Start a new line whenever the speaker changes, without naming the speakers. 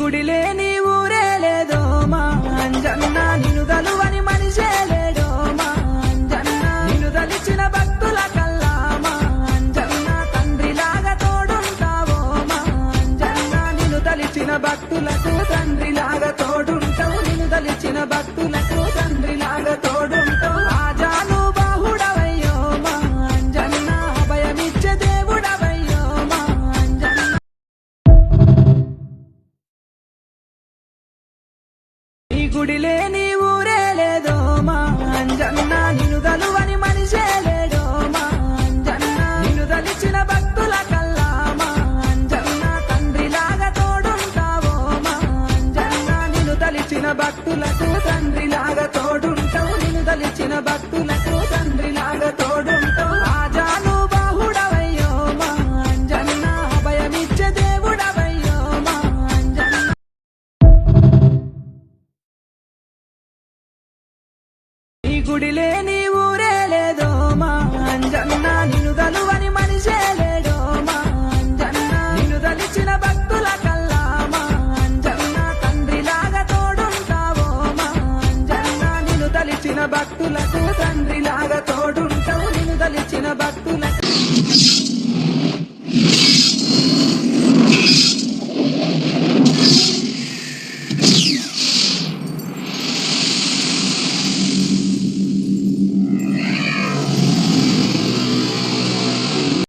గుడి లేని నిన్ను దలిచిన భక్తులకు తండ్రిలాగా తోడుంటావు. నిన్ను తలిచిన భక్తులకు తండ్రిలాగా తోడుంటావు. ఆజాను బాహుడవయ్యో మా అంజన్న. అభయమిచ్చే దేవుడవయ్యో మా అంజన్న. నీ గుడి లేని భక్తులకు తండ్రిలాగా తోడుంటావు. నిన్ను దలిచిన భక్తులకు తండ్రిలాగా తోడుంటావు. రాజాను బాహుడవయ్యో మా అంజన్న అభయమిచ్చే దేవుడవయ్యో మా అంజన్న నీ గుడి భక్తులకు తండ్రిలాగా